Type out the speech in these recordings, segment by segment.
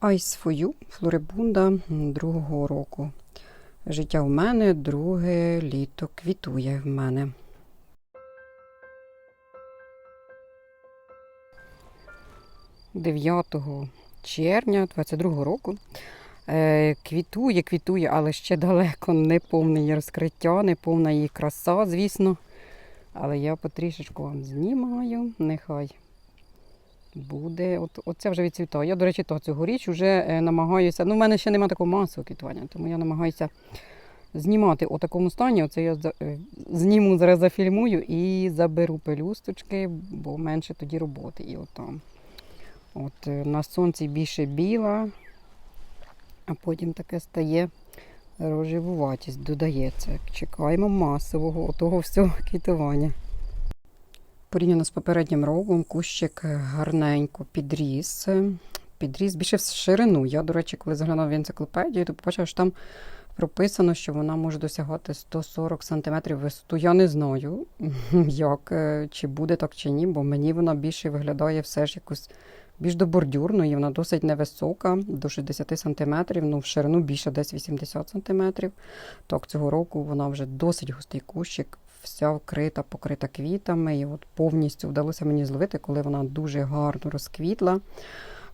Ice for Флорибунда другого року. Життя в мене, друге літо квітує в мене. Дев'ятого червня 22 року. Е, квітує, квітує, але ще далеко не повне її розкриття, не повна її краса, звісно. Але я потрішечку вам знімаю, нехай буде. От, оце вже відцвітає. Я, до речі, то цьогоріч вже е, намагаюся. Ну, в мене ще немає такого масового квітування, тому я намагаюся знімати у такому стані. Оце я е, зніму, зараз зафільмую і заберу пелюсточки, бо менше тоді роботи. І от там. От е, на сонці більше біла, а потім таке стає рожевуватість, додається. Чекаємо масового отого всього квітування. Порівняно з попереднім роком кущик гарненько підріс. Підріс більше в ширину. Я, до речі, коли заглянула в енциклопедію, то побачила, що там прописано, що вона може досягати 140 см висоту. Я не знаю, як, е, чи буде так чи ні, бо мені вона більше виглядає все ж якось більш до бордюрної, вона досить невисока, до 60 см, ну в ширину більше десь 80 см. Так, цього року вона вже досить густий кущик, вся вкрита, покрита квітами. І от повністю вдалося мені зловити, коли вона дуже гарно розквітла.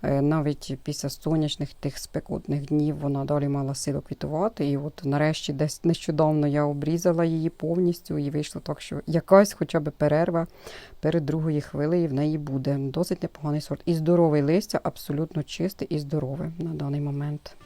Е, Навіть після сонячних тих спекотних днів вона далі мала силу квітувати. І от нарешті десь нещодавно я обрізала її повністю і вийшло так, що якась хоча б перерва перед другою хвилею в неї буде. Досить непоганий сорт. І здоровий листя, абсолютно чисте і здорове на даний момент.